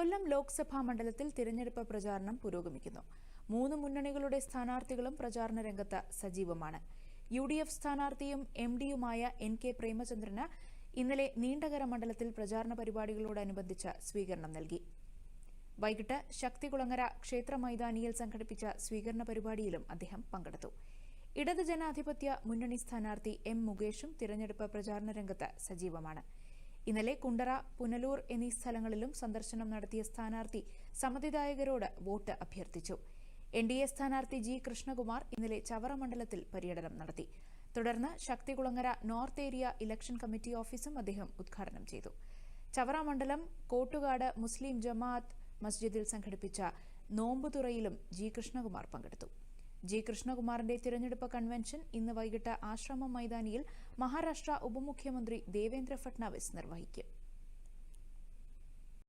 കൊല്ലം ലോക്സഭാ മണ്ഡലത്തിൽ തിരഞ്ഞെടുപ്പ് പ്രചാരണം പുരോഗമിക്കുന്നു. മൂന്ന് മുന്നണികളുടെ സ്ഥാനാർത്ഥികളും പ്രചാരണ രംഗത്ത് സജീവമാണ്. യു ഡി എഫ് സ്ഥാനാർത്ഥിയും എം ഡിയുമായ എൻ കെ പ്രേമചന്ദ്രന് ഇന്നലെ നീണ്ടകര മണ്ഡലത്തിൽ പ്രചാരണ പരിപാടികളോടനുബന്ധിച്ച് സ്വീകരണം നൽകി. വൈകിട്ട് ശക്തികുളങ്ങര ക്ഷേത്ര മൈതാനിയിൽ സംഘടിപ്പിച്ച സ്വീകരണ പരിപാടിയിലും അദ്ദേഹം പങ്കെടുത്തു. ഇടത് ജനാധിപത്യ മുന്നണി സ്ഥാനാർത്ഥി എം മുകേഷും തിരഞ്ഞെടുപ്പ് പ്രചാരണ രംഗത്ത് സജീവമാണ്. ഇന്നലെ കുണ്ടറ പുനലൂർ എന്നീ സ്ഥലങ്ങളിലും സന്ദർശനം നടത്തിയ സ്ഥാനാർത്ഥി സമ്മതിദായകരോട് വോട്ട് അഭ്യർത്ഥിച്ചു. എൻ ഡി എ സ്ഥാനാർത്ഥി ജി കൃഷ്ണകുമാർ ഇന്നലെ ചവറ മണ്ഡലത്തിൽ പര്യടനം നടത്തി. തുടർന്ന് Sakthikulangara north area election committee ഓഫീസും അദ്ദേഹം ഉദ്ഘാടനം ചെയ്തു. ചവറ മണ്ഡലം കോട്ടുകാട് മുസ്ലിം ജമാഅത്ത് മസ്ജിദിൽ സംഘടിപ്പിച്ച നോമ്പുതുറയിലും ജി കൃഷ്ണകുമാർ പങ്കെടുത്തു. ജി കൃഷ്ണകുമാറിന്റെ തിരഞ്ഞെടുപ്പ് കൺവെൻഷൻ ഇന്ന് വൈകിട്ട് ആശ്രമം മൈതാനിയിൽ മഹാരാഷ്ട്ര ഉപമുഖ്യമന്ത്രി ദേവേന്ദ്ര ഫട്നാവിസ് നിർവഹിക്കും